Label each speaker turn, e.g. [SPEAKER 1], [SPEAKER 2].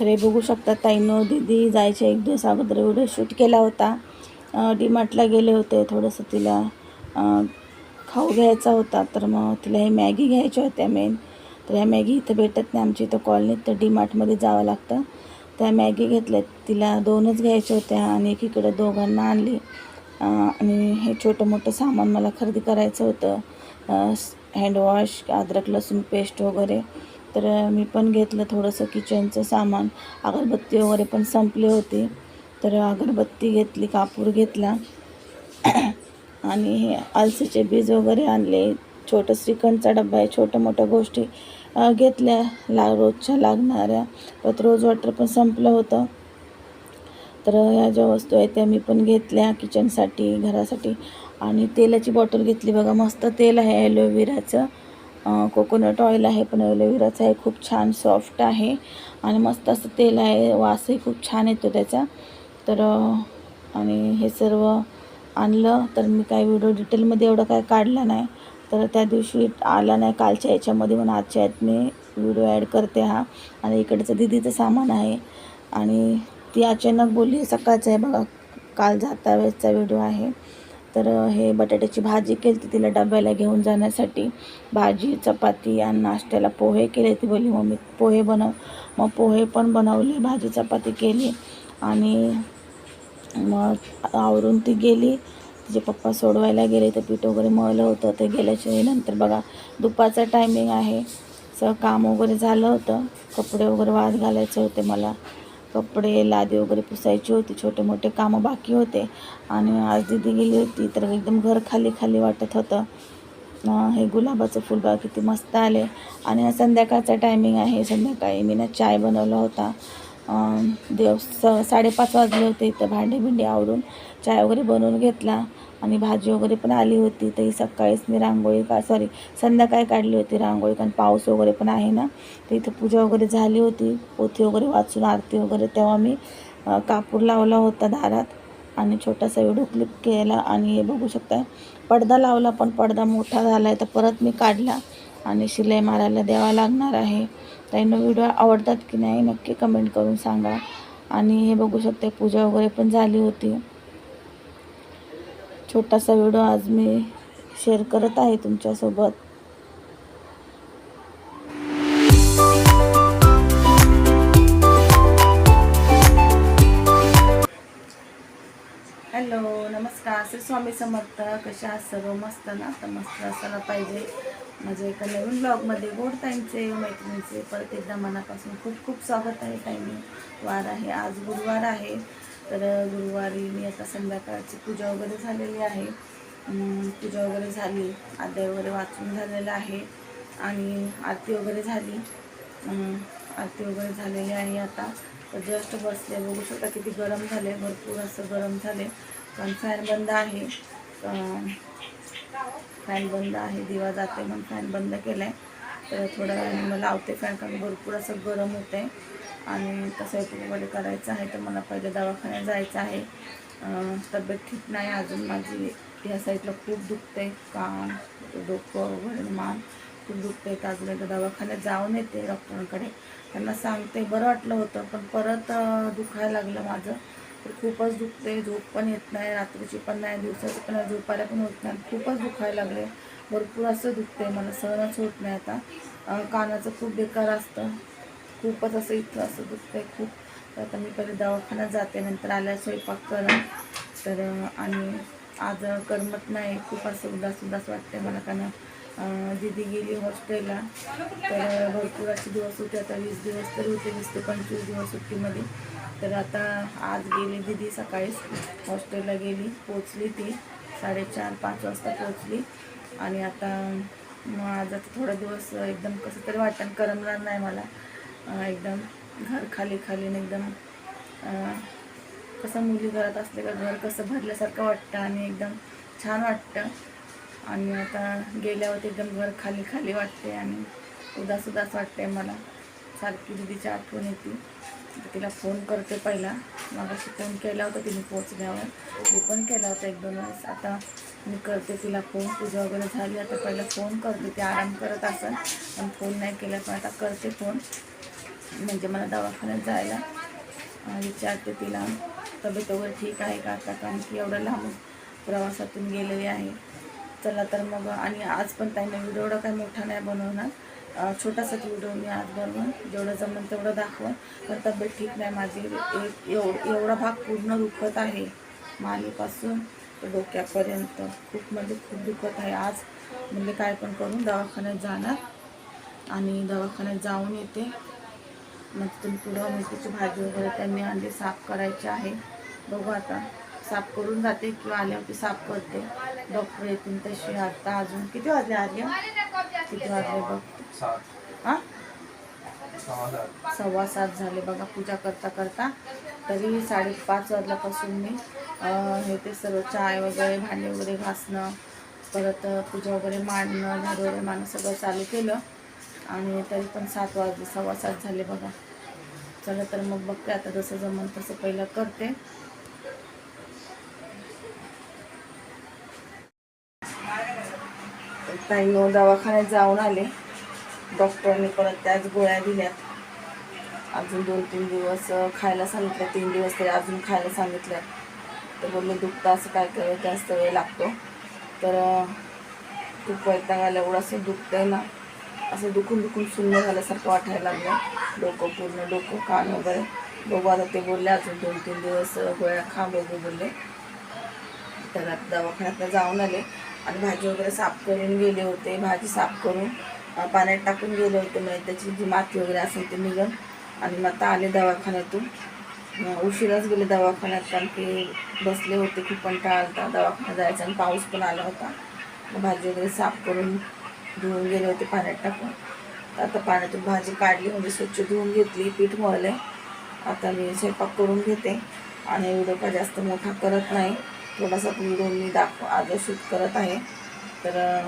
[SPEAKER 1] तर हे बघू शकता ताईनो दीदी जायच्या एक दिवस अगोदर व्हिडिओ शूट केला होता. डी मार्टला गेले होते थोडंसं तिला खाऊ घ्यायचा होता. तर मग तिला हे मॅगी घ्यायच्या होत्या मेन. तर ह्या मॅगी इथं भेटत नाही आमच्या इथं कॉलनीत तर डी मार्टमध्ये जावं लागतं. त्या मॅगी घेतल्या तिला दोनच घ्यायच्या होत्या आणि एक इकडं दोघांना आणली. आणि हे छोटं मोठं सामान मला खरेदी करायचं होतं. हँडवॉश अद्रक लसूण पेस्ट वगैरे. तर मी पण घेतलं थोडंसं किचनचं सामान. अगरबत्ती वगैरे पण संपली होती. तर अगरबत्ती घेतली कापूर घेतला. आणि हे आलसीचे बीज वगैरे आणले. छोटं श्रीखंडचा डब्बा आहे. छोट्या मोठ्या गोष्टी घेतल्या ला रोजच्या लागणाऱ्या. परत रोज वॉटर पण संपलं होतं. तर ह्या ज्या वस्तू आहेत त्या मी पण घेतल्या किचनसाठी घरासाठी. आणि तेलाची बॉटल घेतली. बघा मस्त तेल आहे ॲलोवेराचं. कोकोनट ऑइल आहे पण ॲलोवेराचं आहे खूप छान सॉफ्ट आहे आणि मस्त असं तेल आहे वासही खूप छान येतो त्याचा. तर आणि हे सर्व आणलं तर मी काय व्हिडिओ डिटेलमध्ये एवढं काय काढला नाही. तर त्या दिवशी आला नाही कालच्या याच्यामध्ये म्हणून आजच्या यात मी व्हिडिओ ॲड करते हा. आणि इकडचं दिदीचं सामान आहे. आणि ती अचानक बोलली सकाळचं आहे बघा काल जाता वेळेसचा व्हिडिओ आहे. तर हे बटाट्याची भाजी केली होती तिला डब्याला घेऊन जाण्यासाठी. भाजी चपाती आणि नाश्त्याला पोहे केले ती बोलली मम्मी पोहे बनव. मग पोहे पण बनवले भाजी चपाती केली आणि मग आवरून ती गेली. तिचे पप्पा सोडवायला गेले तर पीठ वगैरे मळलं होतं. ते गेल्याच्यानंतर बघा दुपारचा टायमिंग आहे. सगळं काम वगैरे झालं होतं. कपडे वगैरे वाद घालायचे होते मला. कपडे लादी वगैरे पुसायची होती छोटे मोठे कामं बाकी होते. आणि आज दिदी गेली होती तर एकदम घर खाली खाली वाटत होतं. हे गुलाबाचं फुलबाग किती मस्त आले. आणि संध्याकाळचा टायमिंग आहे. संध्याकाळी मी ना चाय बनवला होता. देव स साडेपाच वाजले होते इथं भांडे बिंडे आवरून. चाय वगैरे बनवून घेतला. आणि भाजी वगैरे पण आली होती तर ही सकाळीच मी रांगोळी का सॉरी संध्याकाळी काढली होती रांगोळी कारण पाऊस वगैरे पण आहे ना तर इथं पूजा वगैरे झाली होती पोथी वगैरे वाचून आरती वगैरे तेव्हा मी कापूर लावला होता दारात आणि छोटासा व्हिडिओ क्लिप केला आणि हे बघू शकता पडदा लावला पण पडदा मोठा झाला आहे तर परत मी काढला आणि शिलाई मारायला द्यावा लागणार आहे. त्यांना व्हिडिओ आवडतात की नाही नक्की कमेंट करून सांगा. आणि हे बघू शकते पूजा वगैरे पण झाली होती. छोटासा व्हिडिओ आज मी शेअर करत आहे तुमच्यासोबत. हॅलो नमस्कार. श्री स्वामी समर्थ. कशा आहात सर्व? मस्त ना? तर मस्त असायला पाहिजे. माझ्या एका नवीन ब्लॉगमध्ये गोड ताईंचे मैत्रिणींचे परत एकदा मनापासून खूप खूप स्वागत आहे ताईंनी वार आहे. आज गुरुवार आहे. तर गुरुवारी मी आता संध्याकाळची पूजा वगैरे झालेली आहे. पूजा वगैरे झाली. अध्याय वगैरे वाचून झालेलं आहे आणि आरती वगैरे झाली. आरती वगैरे झालेली आहे आता. तर जस्ट बसले. बघू शकता किती गरम झाले. भरपूर असं गरम झाले. पण फॅन बंद आहे. फॅन बंद आहे. दिवा जाते म्हणून फॅन बंद केला आहे तर थोड्या वेळाने मला लावते फॅन कारण भरपूर असं गरम होतं आहे आणि तसं वगैरे करायचं आहे तर मला पहिले दवाखान्यात जायचं आहे. तब्येत ठीक नाही अजून माझी या साईडला खूप दुखते कान डोकं वगैरे मान खूप दुखते तर अजून एकदा दवाखान्यात जाऊन येते डॉक्टरांकडे. त्यांना सांगते बरं वाटलं होतं पण परत दुखायला लागलं माझं. तर खूपच दुखते झोप पण येत नाही रात्रीची पण नाही दिवसाची पण नाही झोपायला पण होत नाही खूपच दुखायला लागले भरपूर असं दुखते मला सहनच होत नाही आता. कानाचं खूप बेकार असतं. खूपच असं इथं असं दुखतंय खूप. तर आता मी पहिले दवाखान्यात जाते नंतर आल्या स्वयंपाक करा तर आणि आज करमत नाही खूप असं उदास उदास वाटते मला. कारण दिदी गेली हॉस्टेलला. तर भरपूर असे दिवस होते. आता वीस दिवस तर होते वीस ते पंचवीस दिवस सुट्टीमध्ये. तर आता आज गेली दीदी सकाळीच हॉस्टेलला गेली पोचली ती. साडेचार पाच वाजता पोचली आणि आता मग आज आता थोडा दिवस एकदम कसं तरी वाटण करमणार नाही मला. एकदम घर खाली खाली आणि एकदम कसं मुली घरात असले का घर कसं भरल्यासारखं वाटतं आणि एकदम छान वाटतं. आणि आता गेल्यावरती एकदम घर खाली खाली वाटते आणि उदास उदास वाटते मला. सारखी दिदीची आठवण येते. तर तिला फोन करते पहिला. मागाशी फोन केला होता तिने पोचल्यावर मी पण केला होता एक दोन वेळेस. आता मी करते तिला फोन. पूजा वगैरे झाली. आता पहिला फोन करते. ती आराम करत असेल. पण फोन नाही केला. पण आता करते फोन. म्हणजे मला दवाखान्यात जायला. विचारते तिला तब्येत वगैरे ठीक आहे का आता? कारण की एवढं लांब प्रवासातून गेलेली आहे. चला तर मग आणि आज पण त्यांना व्हिडिओ एवढा काही मोठा नाही बनवणार. छोटासाच व्हिडिओ मी आज बनवून जेवढं जमेल तेवढं दाखवून. पण तब्येत ठीक नाही माझी. एक एव एवढा भाग पूर्ण दुखत आहे मानेपासून. तर डोक्यापर्यंत खूप म्हणजे खूप दुखत आहे. आज म्हणजे काय पण करून दवाखान्यात जाणार. आणि दवाखान्यात जाऊन येते. मग तिथून पुढं मेथीची भाजी वगैरे त्यांनी अंडे साफ करायचे आहे. बघू आता. साफ करून जाते किंवा आल्यावरती साफ करते. डॉक्टर येतील तशी आता अजून. किती वाजले आर्य? किती वाजले बघ. हां? सव्वा सात. झाले बघा पूजा करता करता. तरी साडेपाच वाजल्यापासून मी हे ते सर्व चाय वगैरे भांडे वगैरे घासणं परत पूजा वगैरे मांडणं झाडू वगैरे मांडणं सगळं चालू केलं. आणि तरी पण सात वाजले सव्वा सात झाले बघा. चला तर मग बघते आता जसं जमन तसं पहिलं करते. ताई दवाखान्यात जाऊन आले. डॉक्टरने परत त्याच गोळ्या दिल्यात. अजून दोन तीन दिवस खायला सांगितलं तीन दिवस तरी अजून खायला सांगितलं. तर बोलले दुखतं असं काय काय जास्त वेळ लागतो. तर खूप वैताग एवढं असं दुखतं आहे ना. असं दुखून दुखून शून्य झाल्यासारखं वाटायला लागलं. डोकं पूर्ण डोकं कान वगैरे. बघू आता ते बोलले अजून दोन तीन दिवस गोळ्या खा बघू बोलले. तर आता दवाखान्यात जाऊन आले. आणि भाजी वगैरे साफ करून गेले होते. भाजी साफ करून पाण्यात टाकून गेले होते. म्हणजे त्याची जी माती वगैरे असेल ते निघन. आणि मग आता आले दवाखान्यातून. उशीरच उशिराच गेले दवाखान्यात. कारण की बसले होते खूप कंटाळा आलता. दवाखान्यात जायचा आणि पाऊस पण आला होता. भाजी वगैरे साफ करून धुवून गेले होते पाण्यात टाकून. आता पाण्यातून भाजी काढली म्हणजे स्वच्छ धुवून घेतली. पीठ मळले आता मी स्वयंपाक करून घेते. आणि व्हिडिओ का जास्त मोठा करत नाही. थोडासा व्हिडिओ मी दाखव आज शूट करत आहे. तर